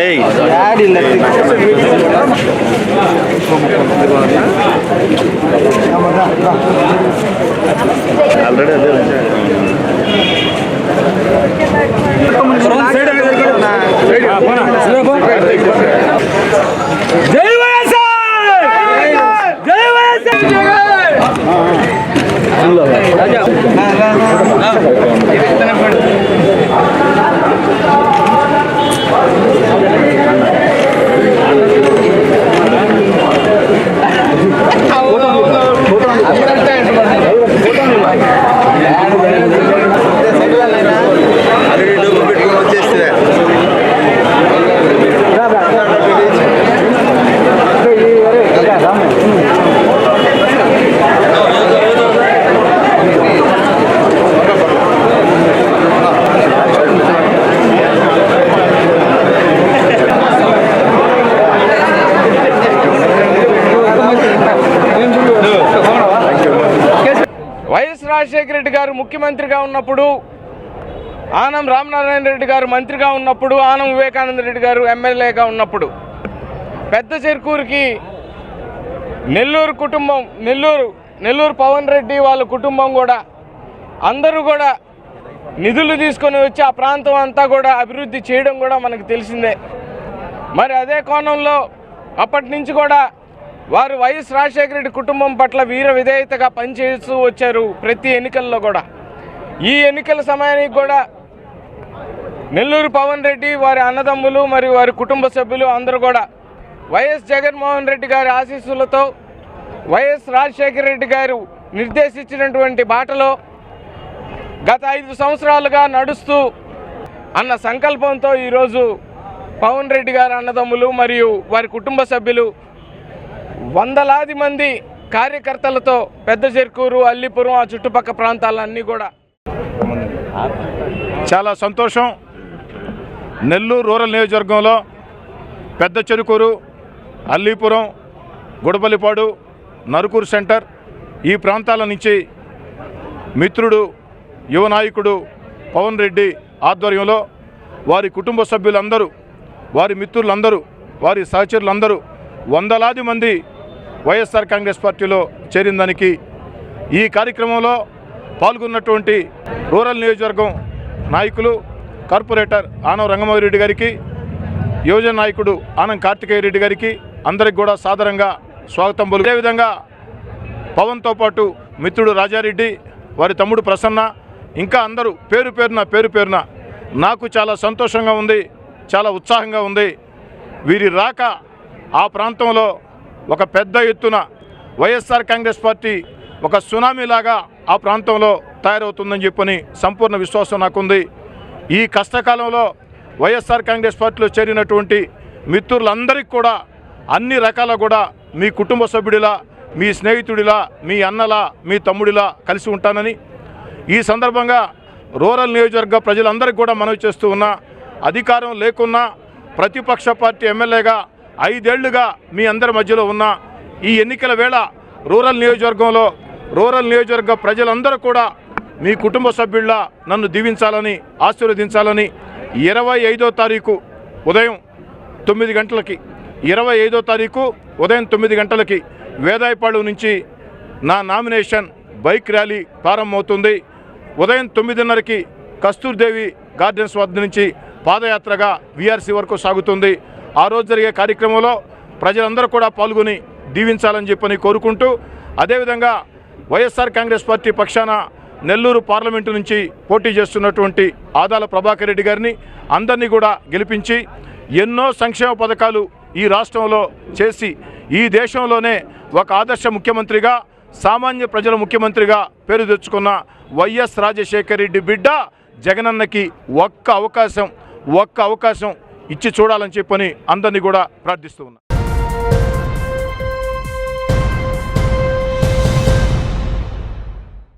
ఏయ్. యాడ్ ఇలా ఆల్రెడీ అదే జై వైఎస్ఆర్ జై వైఎస్ఆర్ అది డబ్బు పెట్టుకొని వచ్చేస్తే వైఎస్ రాజశేఖర రెడ్డి గారు ముఖ్యమంత్రిగా ఉన్నప్పుడు ఆనం రామనారాయణ రెడ్డి గారు మంత్రిగా ఉన్నప్పుడు ఆనం వివేకానంద రెడ్డి గారు ఎమ్మెల్యేగా ఉన్నప్పుడు పెద్ద చెరుకూరుకి నెల్లూరు కుటుంబం నెల్లూరు నెల్లూరు పవన్ రెడ్డి వాళ్ళ కుటుంబం కూడా అందరూ కూడా నిధులు తీసుకొని వచ్చి ఆ ప్రాంతం అంతా కూడా అభివృద్ధి చేయడం కూడా మనకు తెలిసిందే. మరి అదే కోణంలో అప్పటి నుంచి కూడా వారు వైఎస్ రాజశేఖర రెడ్డి కుటుంబం పట్ల వీర విధేయతగా పనిచేస్తూ వచ్చారు ప్రతి ఎన్నికల్లో కూడా. ఈ ఎన్నికల సమయానికి కూడా నెల్లూరు పవన్ రెడ్డి వారి అన్నదమ్ములు మరియు వారి కుటుంబ సభ్యులు అందరూ కూడా వైఎస్ జగన్మోహన్ రెడ్డి గారి ఆశీస్సులతో వైఎస్ రాజశేఖర రెడ్డి గారు నిర్దేశించినటువంటి బాటలో గత ఐదు సంవత్సరాలుగా నడుస్తూ అన్న సంకల్పంతో ఈరోజు పవన్ రెడ్డి గారి అన్నదమ్ములు మరియు వారి కుటుంబ సభ్యులు వందలాది మంది కార్యకర్తలతో పెద్ద చెరుకూరు అల్లిపురం ఆ చుట్టుపక్కల ప్రాంతాలన్నీ కూడా. చాలా సంతోషం. నెల్లూరు రూరల్ నియోజకవర్గంలో పెద్ద చెరుకూరు అల్లీపురం గుడపల్లిపాడు నరుకూరు సెంటర్ ఈ ప్రాంతాల నుంచి మిత్రుడు యువ నాయకుడు పవన్ రెడ్డి ఆధ్వర్యంలో వారి కుటుంబ సభ్యులందరూ వారి మిత్రులందరూ వారి సహచరులందరూ వందలాది మంది వైఎస్ఆర్ కాంగ్రెస్ పార్టీలో చేరిన దానికి ఈ కార్యక్రమంలో పాల్గొన్నటువంటి రూరల్ నియోజకవర్గం నాయకులు కార్పొరేటర్ ఆనవ రంగమోహన్ రెడ్డి గారికి యువజన నాయకుడు ఆనం కార్తికేయ రెడ్డి గారికి అందరికి కూడా సాదరంగా స్వాగతం పలు అదేవిధంగా పవన్తో పాటు మిత్రుడు రాజారెడ్డి వారి తమ్ముడు ప్రసన్న ఇంకా అందరూ పేరు పేరున పేరు పేరున నాకు చాలా సంతోషంగా ఉంది చాలా ఉత్సాహంగా ఉంది. వీరి రాక ఆ ప్రాంతంలో ఒక పెద్ద ఎత్తున వైఎస్ఆర్ కాంగ్రెస్ పార్టీ ఒక సునామీలాగా ఆ ప్రాంతంలో తయారవుతుందని చెప్పని సంపూర్ణ విశ్వాసం నాకుంది. ఈ కష్టకాలంలో వైఎస్ఆర్ కాంగ్రెస్ పార్టీలో చేరినటువంటి మిత్రులందరికీ కూడా అన్ని రకాల కూడా మీ కుటుంబ సభ్యుడిలా మీ స్నేహితుడిలా మీ అన్నలా మీ తమ్ముడిలా కలిసి ఉంటానని. ఈ సందర్భంగా రూరల్ నియోజకవర్గ ప్రజలందరికీ కూడా మనవి చేస్తూ ఉన్నా అధికారం లేకున్నా ప్రతిపక్ష పార్టీ ఎమ్మెల్యేగా ఐదేళ్ళుగా మీ అందరి మధ్యలో ఉన్న ఈ ఎన్నికల వేళ రూరల్ నియోజకవర్గంలో రూరల్ నియోజకవర్గ ప్రజలందరూ కూడా మీ కుటుంబ సభ్యుళ్ళ నన్ను దీవించాలని ఆశీర్వదించాలని ఇరవై ఐదో తారీఖు ఉదయం తొమ్మిది గంటలకి ఇరవై ఐదో తారీఖు ఉదయం తొమ్మిది గంటలకి వేదాయపాడు నుంచి నా నామినేషన్ బైక్ ర్యాలీ ప్రారంభమవుతుంది. ఉదయం తొమ్మిదిన్నరకి కస్తూర్దేవి గార్డెన్స్ వద్ద నుంచి పాదయాత్రగా వీఆర్సీ వరకు సాగుతుంది. ఆ రోజు జరిగే కార్యక్రమంలో ప్రజలందరూ కూడా పాల్గొని దీవించాలని చెప్పని కోరుకుంటూ అదేవిధంగా వైఎస్ఆర్ కాంగ్రెస్ పార్టీ పక్షాన నెల్లూరు పార్లమెంటు నుంచి పోటీ చేస్తున్నటువంటి ఆదాల ప్రభాకర్ రెడ్డి గారిని అందరినీ కూడా గెలిపించి ఎన్నో సంక్షేమ పథకాలు ఈ రాష్ట్రంలో చేసి ఈ దేశంలోనే ఒక ఆదర్శ ముఖ్యమంత్రిగా సామాన్య ప్రజల ముఖ్యమంత్రిగా పేరు తెచ్చుకున్న వైఎస్ రాజశేఖర రెడ్డి బిడ్డ జగనన్నకి ఒక్క అవకాశం ఒక్క అవకాశం ఇచ్చి చూడాలని చెప్పని అందరినీ కూడా ప్రార్థిస్తూ ఉన్నా.